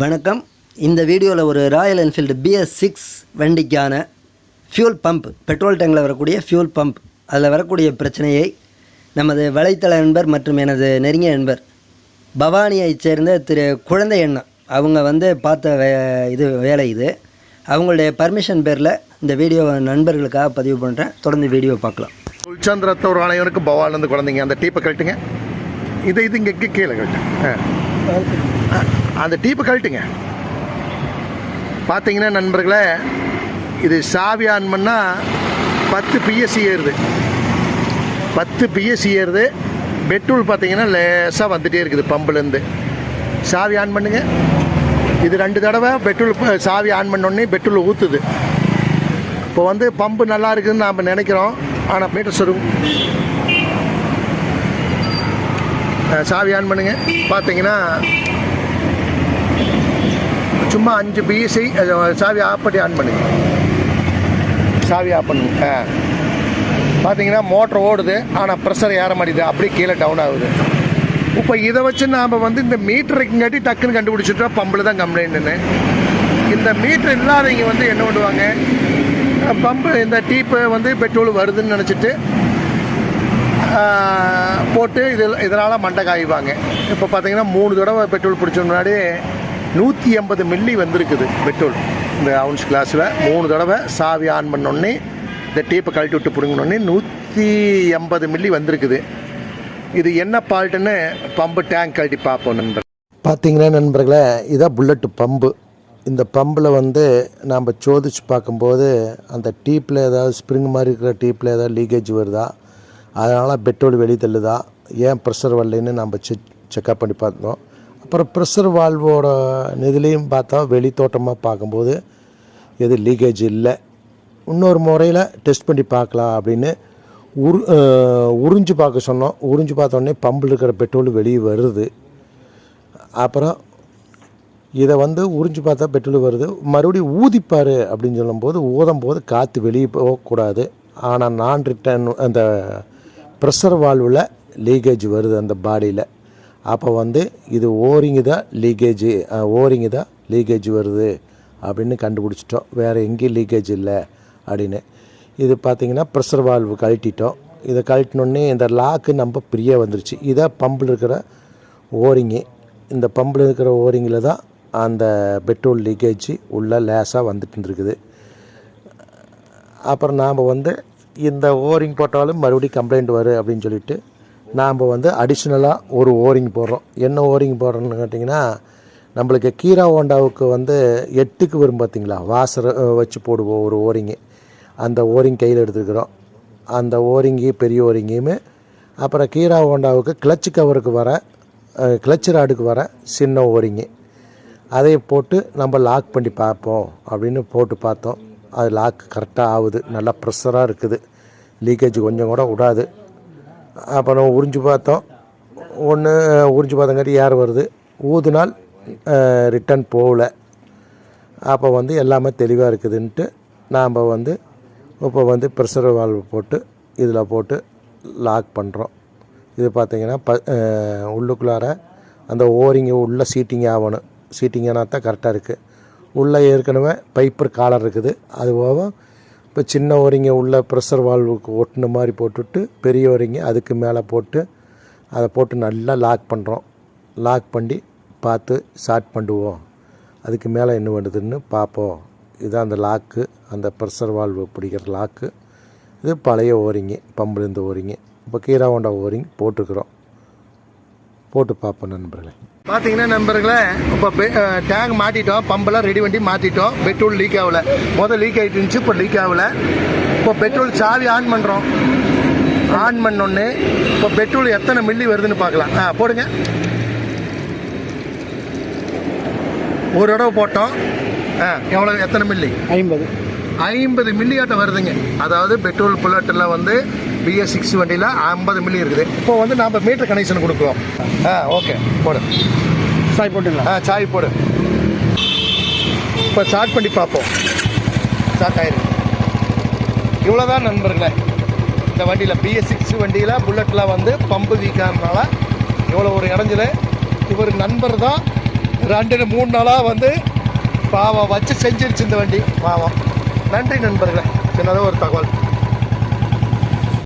வணக்கம். இந்த வீடியோவில் ஒரு ராயல் என்ஃபீல்டு பிஎஸ் சிக்ஸ் வண்டிக்கான ஃபியூல் பம்ப் பெட்ரோல் டேங்கில் வரக்கூடிய ஃபியூல் பம்ப் அதில் வரக்கூடிய பிரச்சனையை நமது வலைத்தள நண்பர் மற்றும் எனது நெருங்கிய நண்பர் பவானியைச் சேர்ந்த திரு குழந்தை எண்ணம் அவங்க வந்து பார்த்த வே இது வேலை இது. அவங்களுடைய பர்மிஷன் பேரில் இந்த வீடியோ நண்பர்களுக்காக பதிவு பண்ணுறேன் தொடர்ந்து வீடியோ பார்க்கலாம். உள்சந்திரத்த ஒரு ஆணையனுக்கு பவாலேருந்து குழந்தைங்க அந்த டீப்பை கழட்டுங்க. இதை இது இங்கே கீழே கழட்டு ஆ. அந்த டீப்பை கழட்டுங்க. பார்த்தீங்கன்னா நண்பர்களே இது சாவி ஆன் பண்ணால் பத்து பிஎஸ்சி ஏறுது பத்து பிஎஸ்சி ஏறுது பெட்ரோல் பார்த்தீங்கன்னா லேசாக வந்துகிட்டே இருக்குது பம்புலேருந்து. சாவி ஆன் பண்ணுங்க. இது ரெண்டு தடவை பெட்ரோல் சாவி ஆன் பண்ணோடனே பெட்ரோல் ஊற்றுது இப்போ வந்து பம்பு நல்லா இருக்குதுன்னு நாம் நினைக்கிறோம். ஆனால் மீட்டர் சொருங்க சாவி ஆன் பண்ணுங்க. பார்த்தீங்கன்னா சும்மா அஞ்சு பிஎஸ்சி சாவி ஆஃப் பண்ணி ஆன் பண்ணுங்க. சாவி ஆஃப் பண்ணுங்க. ஆ. பார்த்தீங்கன்னா மோட்டர் ஓடுது ஆனால் ப்ரெஷர் ஏற மாட்டேது அப்படியே கீழே டவுன் ஆகுது. இப்போ இதை வச்சு நாம் வந்து இந்த மீட்டருக்குங்காட்டி டக்குன்னு கண்டுபிடிச்சிட்டோம் பம்பில் தான் கம்ப்ளைண்ட்டுன்னு இந்த மீட்டர் இல்லாதவங்க வந்து என்ன பண்ணுவாங்க? பம்பு இந்த டீப்பு வந்து பெட்ரோல் வருதுன்னு நினச்சிட்டு போட்டு இதில் இதனால் மண்டை காய்வாங்க. இப்போ பார்த்தீங்கன்னா மூணு தடவை பெட்ரோல் பிடிச்ச முன்னாடி நூற்றி எண்பது மில்லி வந்திருக்குது பெட்ரோல். இந்த அவுன்ஸ் கிளாஸில் மூணு தடவை சாவி ஆன் பண்ணோடனே இந்த டீப்பை கழட்டி விட்டு பிடுங்கினோடனே நூற்றி எண்பது மில்லி வந்திருக்குது. இது என்ன ஃபால்ட்டுன்னு பம்பு டேங்க் கழட்டி பார்ப்போம் நண்பர் பார்த்தீங்கன்னா நண்பர்களே இதான் புல்லட்டு பம்பு இந்த பம்பில் வந்து நாம் சோதிச்சு பார்க்கும்போது அந்த டீப்பில் ஏதாவது ஸ்ப்ரிங் மாதிரி இருக்கிற டீப்பில் ஏதாவது லீக்கேஜ் வருதா? அதனால் பெட்ரோல் வெளியே தள்ளுதா? ஏன் ப்ரெஷர் வரலைன்னு நம்ம செக் செக்அப் பண்ணி பார்த்தோம் அப்புறம் ப்ரெஷர் வால்வோட இதுலேயும் பார்த்தா வெளி தோட்டமாக பார்க்கும்போது எது லீக்கேஜ் இல்லை. இன்னொரு முறையில் டெஸ்ட் பண்ணி பார்க்கலாம் அப்படின்னு உரு உறிஞ்சு பார்க்க சொன்னோம். உறிஞ்சு பார்த்தோன்னே பம்பில் இருக்கிற பெட்ரோல் வெளியே வருது. அப்புறம் இதை வந்து உறிஞ்சு பார்த்தா பெட்ரோல் வருது. மறுபடியும் ஊதிப்பார் அப்படின்னு சொல்லும்போது ஊதும் போது காற்று வெளியே போகக்கூடாது. ஆனால் நான் ரிட்டர்ன் அந்த ப்ரெஷர் வால்வில் லீக்கேஜ் வருது அந்த பாடியில் அப்போ வந்து இது ஓரிங்கு தான் லீக்கேஜ் ஓரிங்கு தான் லீக்கேஜ் வருது அப்படின்னு கண்டுபிடிச்சிட்டோம். வேறு எங்கேயும் லீக்கேஜ் இல்லை அப்படின்னு. இது பார்த்திங்கன்னா ப்ரெஷர் வால்வு கழட்டிட்டோம். இதை கழட்டினோடனே இந்த லாக்கு நம்ம ஃப்ரீயாக வந்துருச்சு. இதை பம்பில் இருக்கிற ஓரிங்கு இந்த பம்பில் இருக்கிற ஓரிங்கில் தான் அந்த பெட்ரோல் லீக்கேஜ் உள்ளே லேசாக வந்துட்டு இருக்குது அப்புறம் நாம் வந்து இந்த ஓரிங் போட்டாலும் மறுபடியும் கம்ப்ளைண்ட் வரும் அப்படின்னு சொல்லிட்டு நாம் வந்து அடிஷ்னலாக ஒரு ஓரிங் போடுறோம். என்ன ஓரிங் போடுறோன்னு கேட்டிங்கன்னா நம்மளுக்கு கீரா ஹோண்டாவுக்கு வந்து எட்டுக்கு வரும் பார்த்தீங்களா வாசர் வச்சு போடுவோம் ஒரு ஓரிங்கு அந்த ஓரிங் கையில் எடுத்துக்கிறோம். அந்த ஓரிங்கி பெரிய ஓரிங்கியுமே அப்புறம் கீரா ஹோண்டாவுக்கு கிளச்சு கவருக்கு வர கிளச் ராடுக்கு வர சின்ன ஓரிங்கு அதை போட்டு நம்ம லாக் பண்ணி பார்ப்போம் அப்படின்னு போட்டு பார்த்தோம். அது லாக் கரெக்டாக ஆகுது. நல்லா ப்ரெஷராக இருக்குது. லீக்கேஜ் கொஞ்சம் கூட விடாது. அப்புறம் உறிஞ்சு பார்த்தோம். ஒன்று உறிஞ்சு பார்த்தங்காட்டி ஏர் வருது? ஊதுனால் ரிட்டன் போகல. அப்போ வந்து எல்லாமே தெளிவாக இருக்குதுன்ட்டு நாம் வந்து இப்போ வந்து ப்ரெஷர் வால்வு போட்டு இதில் போட்டு லாக் பண்ணுறோம் இது பார்த்திங்கன்னா ப உள்ளுக்குள்ளார அந்த ஓரிங்கு உள்ள சீட்டிங் ஆகணும். சீட்டிங் ஆனால் தான் கரெக்டாக இருக்குது உள்ளே ஏற்கனவே பைப்பர் காலர் இருக்குது. அது போக இப்போ சின்ன ஓரிங்க உள்ள ப்ரெஷர் வால்வுக்கு ஒட்டின மாதிரி போட்டுட்டு பெரியவரிங்க அதுக்கு மேலே போட்டு அதை போட்டு நல்லா லாக் பண்ணுறோம். லாக் பண்ணி பார்த்து ஸ்டார்ட் பண்ணுவோம். அதுக்கு மேலே என்ன பண்ணுதுன்னு பார்ப்போம். இதுதான் அந்த லாக்கு அந்த ப்ரெஷர் வால்வு பிடிக்கிற லாக்கு. இது பழைய ஓரிங்க பம்புலேருந்து ஓரிங்க. இப்போ கீரா ஹோண்டா ஓரிங் போட்டுக்கிறோம். போட்டு பார்ப்போம் நண்பர்களே. பார்த்தீங்கன்னா நண்பர்களே இப்போ டேங்க் மாட்டிட்டோம் பம்பெல்லாம் ரெடி பண்ணி மாற்றிட்டோம் பெட்ரோல் லீக் ஆகல. முதல் லீக் ஆகிட்டு இருந்துச்சு இப்போ லீக் ஆகல. இப்போ பெட்ரோல் சாவி ஆன் பண்ணுறோம் ஆன் பண்ணோன்னே இப்போ பெட்ரோல் எத்தனை மில்லி வருதுன்னு பார்க்கலாம். ஆ போடுங்க. ஒரு தடவை போட்டோம். ஆ எவ்வளோ எத்தனை மில்லி ஐம்பது. ஐம்பது மில்லியாட்ட வருதுங்க. அதாவது பெட்ரோல் புல்லட்டில் வந்து பிஎஸ் சிக்ஸ் வண்டியில் ஐம்பது மில்லி இருக்குது. இப்போ வந்து நாம் மீட்டர் கனெக்ஷன் கொடுக்குறோம். ஆ ஓகே போடு. சாய் போட்டுங்களா? ஆ சாய் போடு. இப்போ ஸ்டார்ட் பண்ணி பார்ப்போம். ஸ்டார்ட் ஆயிருக்கு. இவ்வளோதான் நண்பர்களே. இந்த வண்டியில் பிஎஸ் சிக்ஸ் வண்டியில் புல்லட்டில் வந்து பம்பு வீக்காகிறதுனால இவ்வளோ ஒரு இடைஞ்சல். இவர் நண்பர் தான். ரெண்டு மூணு நாளாக வந்து பாவம் வச்சு செஞ்சிருச்சு இந்த வண்டி. பாவம். நன்றி நண்பர்களே. சின்னதாக ஒரு தகவல்.